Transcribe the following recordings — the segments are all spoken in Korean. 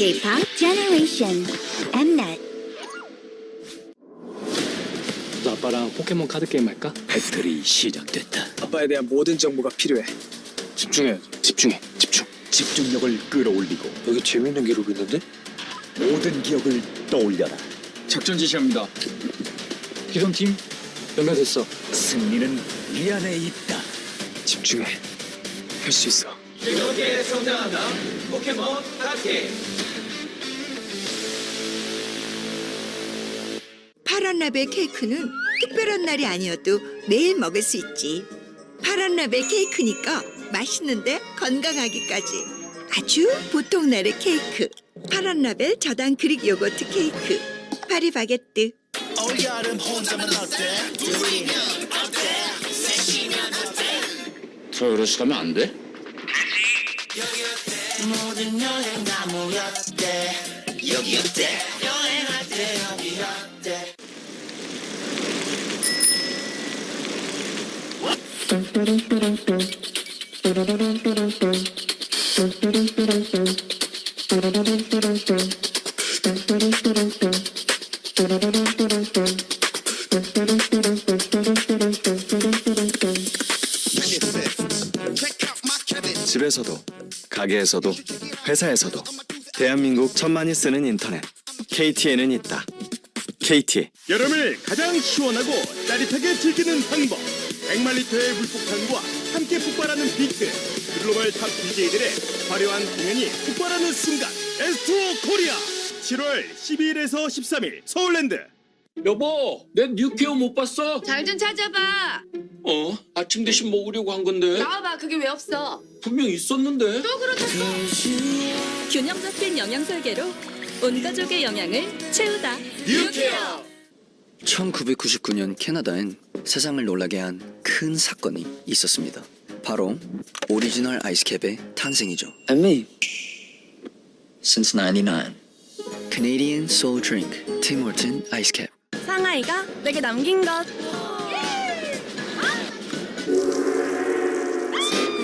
K-pop Generation Mnet. 너 아빠랑 포켓몬 카드 게임 할까? 배틀이 시작됐다. 아빠에 대한 모든 정보가 필요해. 집중해 집중해 집중 집중력을 끌어올리고 여기 재밌는 기록 있는데? 모든 기억을 떠올려라. 작전 지시합니다 기존 팀 연결됐어 승리는 이 안에 있다. 집중해. 할 수 있어. 파란 라벨 케이크는 특별한 날이 아니어도 매일 먹을 수 있지. 파란 라벨 케이크니까 맛있는데 건강하기까지. 아주 보통 날의 케이크. 파란 라벨 저당 그릭 요거트 케이크. 파리 바게뜨. 서울에서 가면 안 돼? 집에서도 가게에서도 회사에서도 대한민국 천만이 쓰는 인터넷 KTN은 있다. KT 여름을 가장 시원하고 짜릿하게 즐기는 방법 100만 리터의 물폭탄과 함께 폭발하는 비트 글로벌 탑 DJ들의 화려한 공연이 폭발하는 순간 S2O 코리아 7월 12일에서 13일 서울랜드 여보, 내 뉴케어 못 봤어? 잘 좀 찾아봐. 어? 아침 대신 먹으려고 한 건데 나와봐. 그게 왜 없어? 분명 있었는데. 또 그렇다고. 균형 잡힌 영양 설계로 온 가족의 영양을 채우다. 뉴케어. 1999년 캐나다엔 세상을 놀라게 한 큰 사건이 있었습니다. 바로 오리지널 아이스캡의 탄생이죠. And me. Since 99. Canadian Soul Drink Tim Horton 아이스캡. 상하이가 내게 남긴 것.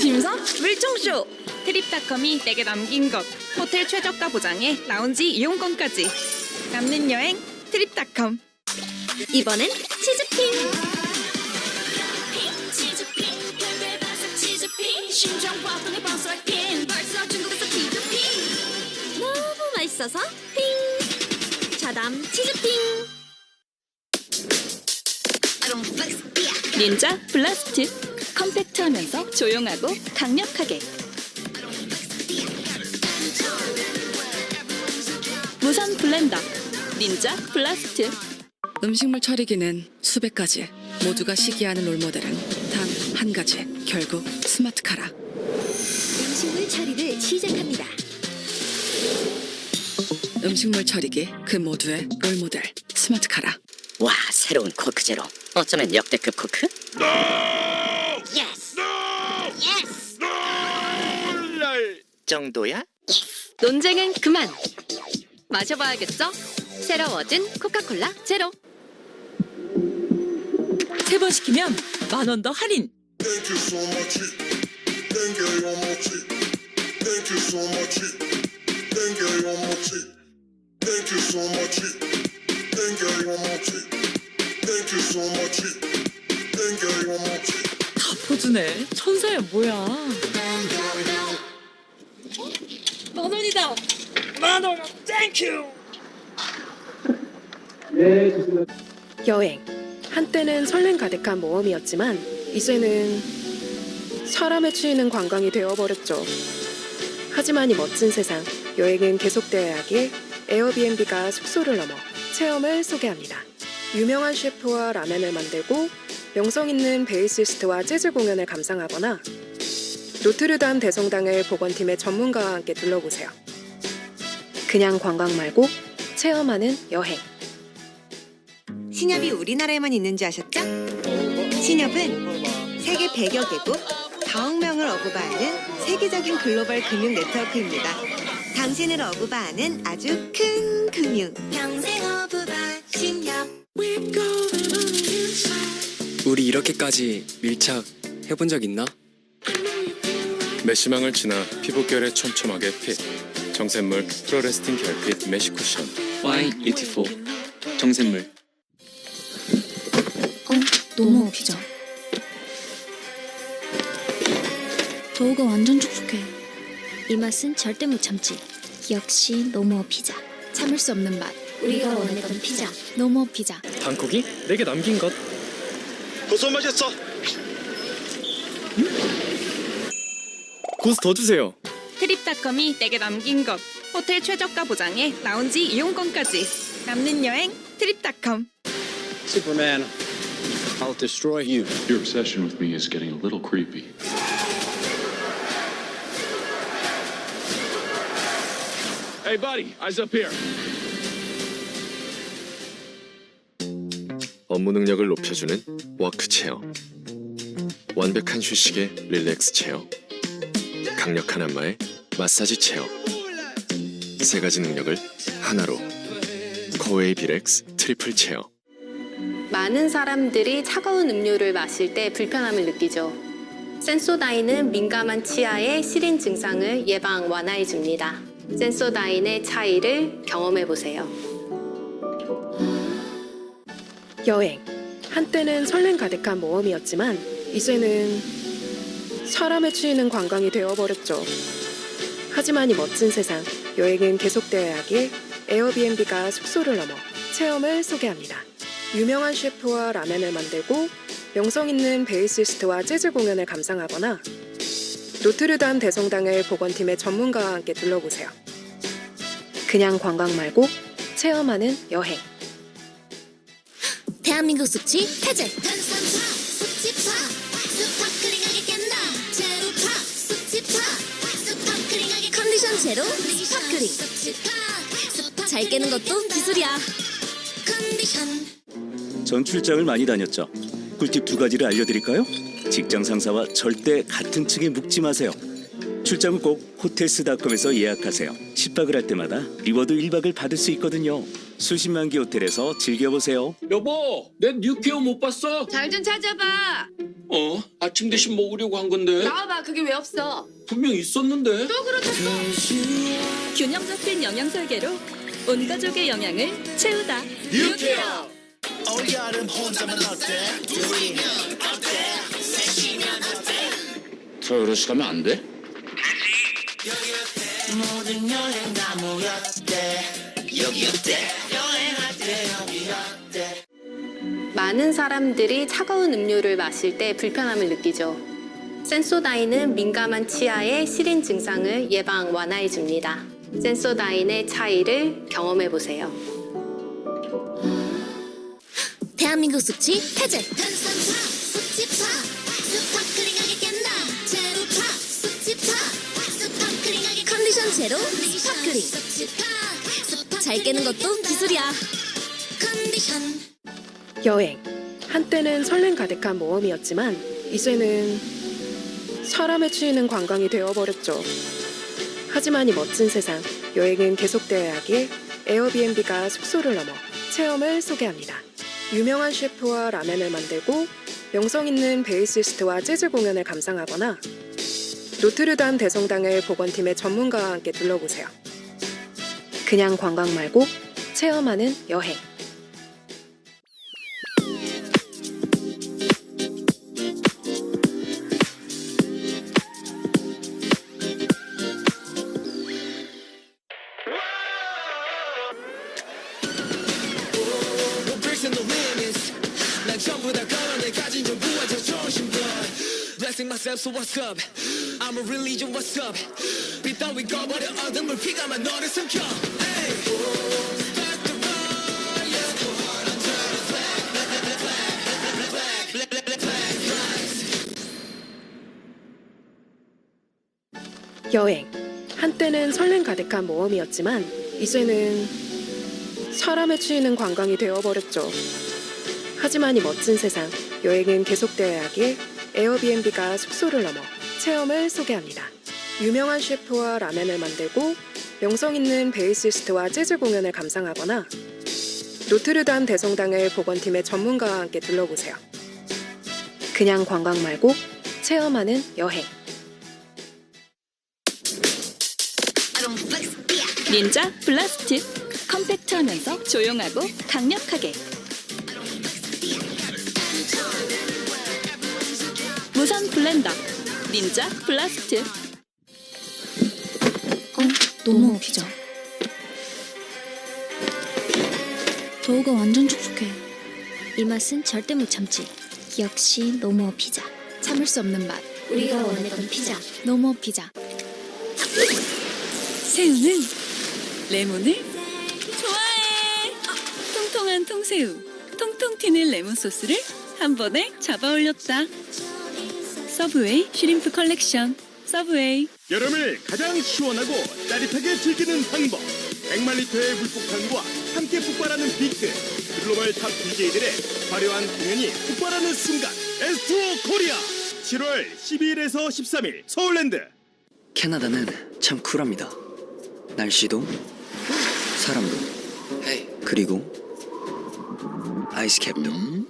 김선 물총쇼. 트립닷컴이 내게 남긴 것. 호텔 최저가 보장에 라운지 이용권까지. 남는 여행 트립닷컴. 이번엔 치즈핑. 너무 맛있어서 핑. 자담 치즈핑. 닌자 블라스트. 컴팩트하면서 조용하고 강력하게. 무선 블렌더. 닌자 블라스트. 음식물 처리기는 수백 가지. 모두가 시기하는 롤모델은 단 한 가지. 결국 스마트 카라. 음식물 처리를 시작합니다. 음식물 처리기 그 모두의 롤모델 스마트 카라. 와 새로운 코크 제로 어쩌면 역대급 코크? Yes. Yes. 정도야? 논쟁은 그만. 마셔봐야겠죠? 새로워진 코카콜라 제로. 세 번 시키면 만 원 더 할인. 다 포즈네. 천사야 뭐야. 만 원이다. 만 원. 땡큐. 여행. 한때는 설렘 가득한 모험이었지만 이제는 사람에 치이는 관광이 되어버렸죠. 하지만 이 멋진 세상, 여행은 계속되어야 하기에 에어비앤비가 숙소를 넘어 체험을 소개합니다. 유명한 셰프와 라멘을 만들고 명성 있는 베이시스트와 재즈 공연을 감상하거나 노트르담 대성당을 보건팀의 전문가와 함께 둘러보세요. 그냥 관광 말고 체험하는 여행. 신협이 우리나라에만 있는 줄 아셨죠? 신협은 세계 100여 개국, 4억 명을 어부바하는 세계적인 글로벌 금융 네트워크입니다. 당신을 어부바하는 아주 큰 금융. 평생 어부바 신협. 우리 이렇게까지 밀착 해본 적 있나? 메시망을 지나 피부결에 촘촘하게 핏 정샘물 프로레스틴 결핍 메쉬 쿠션 Y84 정샘물 어, 너무 피자. 도우가 완전 촉촉해. 이 맛은 절대 못 참지. 역시 노모 피자. 참을 수 없는 맛. 우리가 원했던 피자. 노모 피자. 방콕이 내게 남긴 것. 고소 마셨어. 고스 더 주세요. 트립닷컴이 내게 남긴 것. 호텔 최저가 보장에 라운지 이용권까지. 남는 여행 트립닷컴. Superman, I'll destroy you. Your obsession with me is getting a little creepy. Hey buddy, eyes up here. 업무 능력을 높여주는 워크 체어 완벽한 휴식의 릴렉스 체어 강력한 안마의 마사지 체어 세 가지 능력을 하나로 코웨이 비렉스 트리플 체어 많은 사람들이 차가운 음료를 마실 때 불편함을 느끼죠. 센소다인은 민감한 치아의 시린 증상을 예방 완화해 줍니다. 센소다인의 차이를 경험해 보세요. 여행. 한때는 설렘 가득한 모험이었지만 이제는 사람에 치이는 관광이 되어버렸죠. 하지만 이 멋진 세상, 여행은 계속되어야 하기에 에어비앤비가 숙소를 넘어 체험을 소개합니다. 유명한 셰프와 라멘을 만들고 명성 있는 베이시스트와 재즈 공연을 감상하거나 노트르담 대성당을 보건팀의 전문가와 함께 둘러보세요. 그냥 관광 말고 체험하는 여행. 대한민국 숙취 해제. 컨디션 제로 스파클링. 잘 깨는 것도 기술이야. 컨디션 전 출장을 많이 다녔죠. 꿀팁 두 가지를 알려드릴까요? 직장 상사와 절대 같은 층에 묵지 마세요. 출장은 꼭 호텔스닷컴에서 예약하세요. 10박을 할 때마다 리워드 1박을 받을 수 있거든요. 수십만 개 호텔에서 즐겨보세요. 여보, 내 뉴케어 못 봤어? 잘 좀 찾아봐. 어? 아침 대신 먹으려고 한 건데 나와봐. 그게 왜 없어? 분명 있었는데. 또 그렇다고. 균형 잡힌 영양 설계로 온 가족의 영양을 채우다. 뉴케어. 트라이러스 가면 안 돼? 많은 사람들이 차가운 음료를 마실 때 불편함을 느끼죠. 센소다인은 민감한 치아의 시린 증상을 예방 완화해 줍니다. 센소다인의 차이를 경험해 보세요. 대한민국 숙취 해제. 컨디션 제로 스파클링. 잘 깨는 것도 기술이야. 컨디션 여행. 한때는 설렘 가득한 모험이었지만 이제는 사람에 치이는 관광이 되어버렸죠. 하지만 이 멋진 세상, 여행은 계속되어야 하기에 에어비앤비가 숙소를 넘어 체험을 소개합니다. 유명한 셰프와 라멘을 만들고 명성 있는 베이시스트와 재즈 공연을 감상하거나 노트르담 대성당을 보건팀의 전문가와 함께 둘러보세요. 그냥 관광 말고 체험하는 여행. So what's up I'm a religion what's up 빛위 꺼버려 어둠을 피감아 너를 숨겨 hey. 여행. 한때는 설렘 가득한 모험이었지만 이제는 사람에 치이는 관광이 되어버렸죠. 하지만 이 멋진 세상, 여행은 계속되어야 하기에 에어비앤비가 숙소를 넘어 체험을 소개합니다. 유명한 셰프와 라멘을 만들고 명성 있는 베이시스트와 재즈 공연을 감상하거나 노트르담 대성당을 보건팀의 전문가와 함께 둘러보세요. 그냥 관광 말고 체험하는 여행. 닌자 블라스트 컴팩트하면서 조용하고 강력하게 무선 블렌더 닌자 블라스트 어, 너무 피자. 도우가 완전 촉촉해. 이 맛은 절대 못 참지. 역시 노모 피자. 참을 수 없는 맛. 우리가 원했던 피자. 노모 피자. 새우는 레몬을 좋아해. 통통한 통새우, 통통 튀는 레몬 소스를 한 번에 잡아 올렸다. 서브웨이 슈림프 컬렉션. 서브웨이. 여름을 가장 시원하고 짜릿하게 즐기는 방법. 100만 리터의 물폭탄과 함께 폭발하는 비트. 글로벌 탑 DJ들의 화려한 공연이 폭발하는 순간. S2O 코리아. 7월 12일에서 13일 서울랜드. 캐나다는 참 쿨합니다. 날씨도 사람도 그리고 아이스캡도. 음,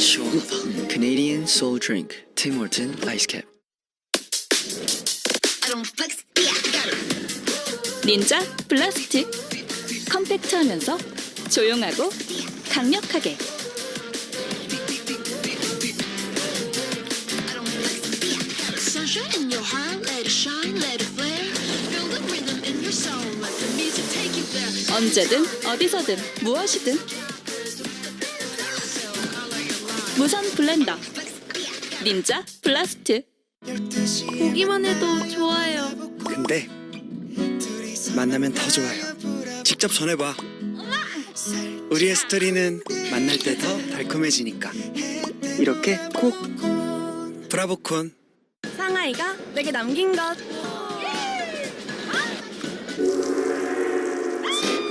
시원하다. Canadian Soul Drink Tim Horton 아이스캡. 닌자 블라스트 컴팩트하면서 조용하고 강력하게 Sunshine in your heart, let it shine, let it flare. Feel the rhythm in your soul, let the music take you there. 언제든 어디서든 무엇이든 무선 블렌더 닌자 블라스트 보기만 해도 좋아요. 근데 만나면 더 좋아요. 직접 전해봐. 우리의 스토리는 만날 때 더 달콤해지니까. 이렇게 꼭 브라보콘. 상하이가 내게 남긴 것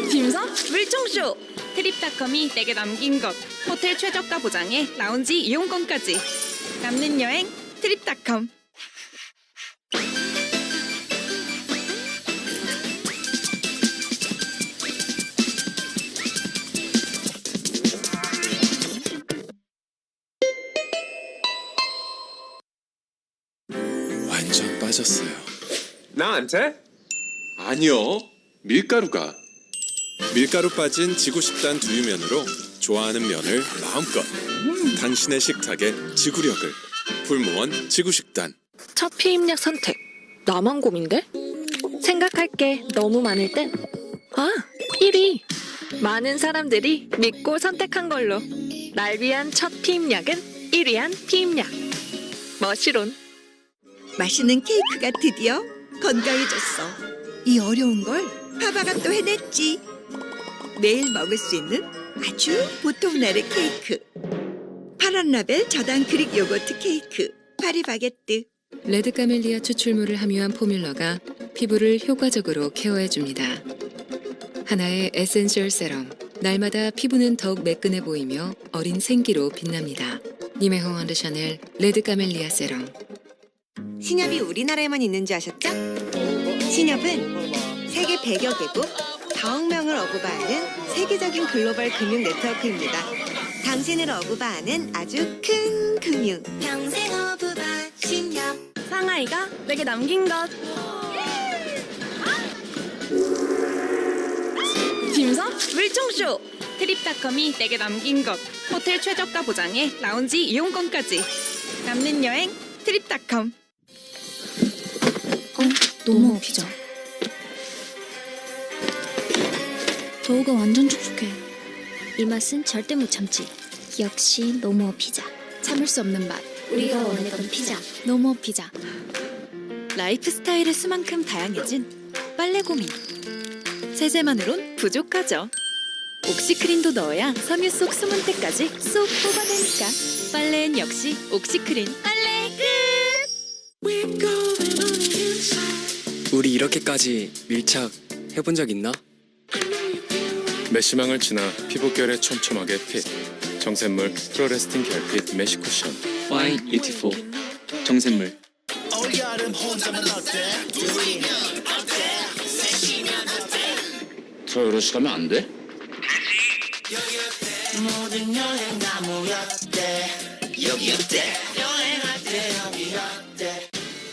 김선 물총쇼 트립닷컴이 내게 남긴 것 호텔 최저가 보장에 라운지 이용권까지 남는 여행 트립닷컴 완전 빠졌어요. 나한테? 아니요. 밀가루가. 밀가루 빠진 지구 식단 두유면으로 좋아하는 면을 마음껏. 당신의 식탁에 지구력을. 풀무원 지구 식단. 첫 피임약 선택. 나만 고민돼? 생각할 게 너무 많을 땐. 아, 1위. 많은 사람들이 믿고 선택한 걸로. 날 위한 첫 피임약은 1위한 피임약. 머시론. 맛있는 케이크가 드디어 건강해졌어. 이 어려운 걸 파바가 또 해냈지. 매일 먹을 수 있는 아주 보통 날의 케이크. 파란 라벨 저당 그릭 요거트 케이크. 파리바게뜨. 레드 카멜리아 추출물을 함유한 포뮬러가 피부를 효과적으로 케어해 줍니다. 하나의 에센셜 세럼. 날마다 피부는 더욱 매끈해 보이며 어린 생기로 빛납니다. 니메홍 안드 샤넬 레드 카멜리아 세럼. 신협이 우리나라에만 있는지 아셨죠? 신협은 세계 100여 개국, 4억 명을 어부바하는 세계적인 글로벌 금융 네트워크입니다. 당신을 어부바하는 아주 큰 금융. 평생 어부바 신협. 상하이가 내게 남긴 것 김선 물총쇼 트립닷컴이 내게 남긴 것 호텔 최저가 보장에 라운지 이용권까지 남는 여행 트립닷컴 어, 노모 피자. 도우가 완전 촉촉해. 이 맛은 절대 못 참지. 역시 노모 피자. 참을 수 없는 맛. 우리가 원했던 피자. 노모 피자. 라이프 스타일의 수만큼 다양해진 빨래 고민 세제만으론 부족하죠 옥시크린도 넣어야 섬유 속 숨은 때까지 쏙 뽑아내니까 빨래엔 역시 옥시크린 빨래 끝 우리 이렇게까지 밀착 해본 적 있나? 메시망을 지나 피부결에 촘촘하게 핏. 정샘물 프로레스틴 결핍 메시 쿠션. 와인 뷰티풀 정샘물 저 여럿이 가면 안 돼?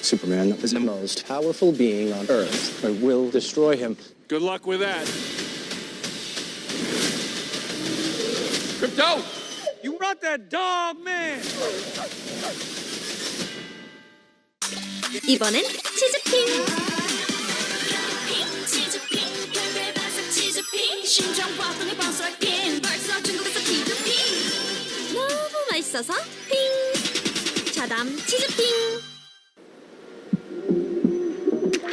Superman is the most powerful being on Earth. I will destroy him. Good luck with that. Crypto! You brought that dog, man! 이번엔 치즈핑. 치즈핑 별별 반색 치즈핑 심장 박동이 박살낀 발사 중국에서 치즈핑 너무 맛있어서 핑. 자담 치즈핑.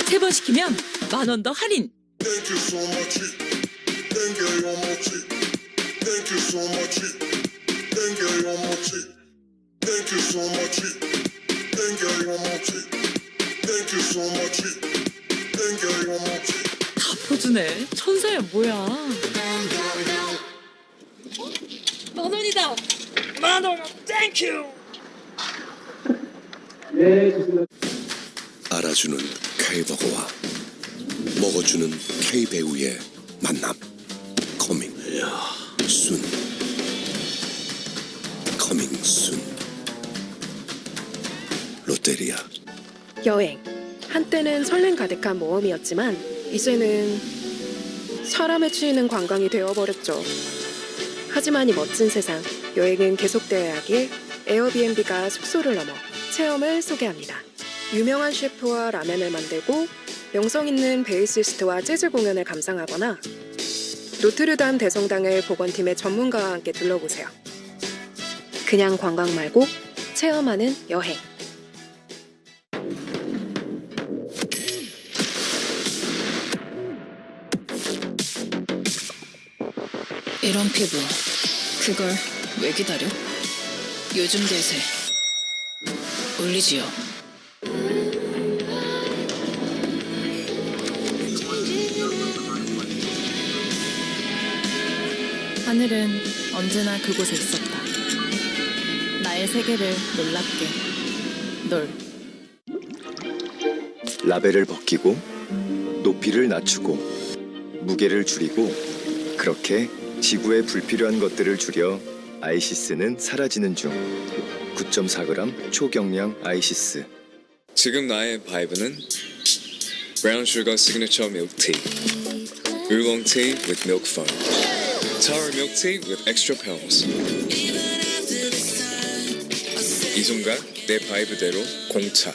세 번 시키면 만 원 더 할인. Thank you so much. Thank you so much. Thank you so much. Thank you so much. Thank you so much. Thank you so much. Thank you so much. Thank you so much. 다 퍼주네. 천사야 뭐야. 만 원이다. 만 원. 땡큐. 알아주는 K버거와 먹어주는 K배우의 만남 커밍 순 커밍 순 롯데리아 여행. 한때는 설렘 가득한 모험이었지만 이제는 사람에 치이는 관광이 되어버렸죠. 하지만 이 멋진 세상, 여행은 계속되어야 하기에 에어비앤비가 숙소를 넘어 체험을 소개합니다. 유명한 셰프와 라멘을 만들고 명성 있는 베이시스트와 재즈 공연을 감상하거나 노트르담 대성당을 복원팀의 전문가와 함께 둘러보세요. 그냥 관광 말고 체험하는 여행. 이런 피부. 그걸 왜 기다려? 요즘 대세. 올리지요. 하늘은 언제나 그곳에 있었다. 나의 세계를 놀랍게. 널 라벨을 벗기고 높이를 낮추고 무게를 줄이고 그렇게 지구에 불필요한 것들을 줄여 아이시스는 사라지는 중 9.4g 초경량 아이시스 지금 나의 바이브는 브라운 슈거 시그니처 밀크티 울롱 티 with milk foam sour milk tea with extra pearls 이 순간 내 바이브대로 공차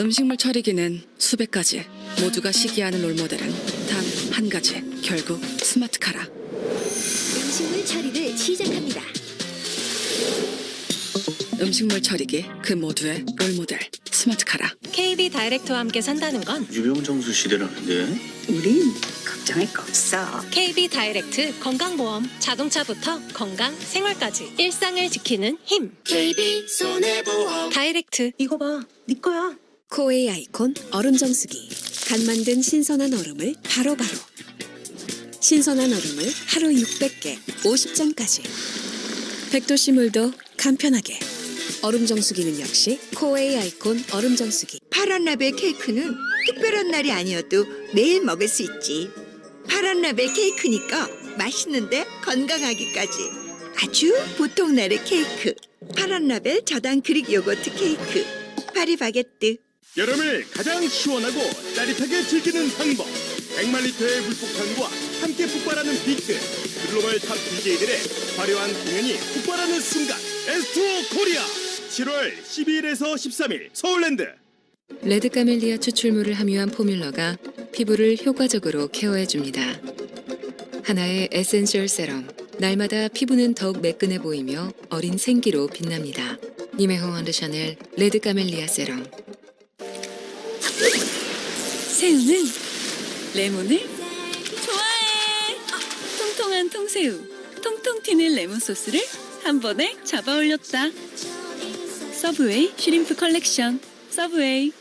음식물 처리기는 수백 가지. 모두가 시기하는 롤모델은 단 한 가지. 결국 스마트 카라. 음식물 처리를 시작합니다. 음식물 처리기 그 모두의 롤모델 스마트 카라. KB 다이렉트와 함께 산다는 건 유병정수 시대라는데 우린 걱정할 거 없어. KB 다이렉트 건강보험 자동차부터 건강 생활까지 일상을 지키는 힘. KB 손해보험 다이렉트 이거 봐, 네 거야. 코웨이 아이콘 얼음 정수기. 간 만든 신선한 얼음을 바로바로. 신선한 얼음을 하루 600개, 50잔까지. 100도씨 물도 간편하게. 얼음 정수기는 역시 코웨이 아이콘 얼음 정수기. 파란 라벨 케이크는 특별한 날이 아니어도 매일 먹을 수 있지. 파란 라벨 케이크니까 맛있는데 건강하기까지. 아주 보통 날의 케이크. 파란 라벨 저당 그릭 요거트 케이크. 파리 바게뜨. 여름을 가장 시원하고 짜릿하게 즐기는 방법 100만 리터의 물폭탄과 함께 폭발하는 비트 글로벌 탑 DJ들의 화려한 공연이 폭발하는 순간 S2O 코리아 7월 12일에서 13일 서울랜드 레드 카멜리아 추출물을 함유한 포뮬러가 피부를 효과적으로 케어해 줍니다. 하나의 에센셜 세럼. 날마다 피부는 더욱 매끈해 보이며 어린 생기로 빛납니다. 니메홍 안드 샤넬 레드 카멜리아 세럼. 새우는 레몬을 좋아해. 통통한 통새우, 통통 튀는 레몬 소스를 한 번에 잡아 올렸다. 서브웨이 슈림프 컬렉션. 서브웨이.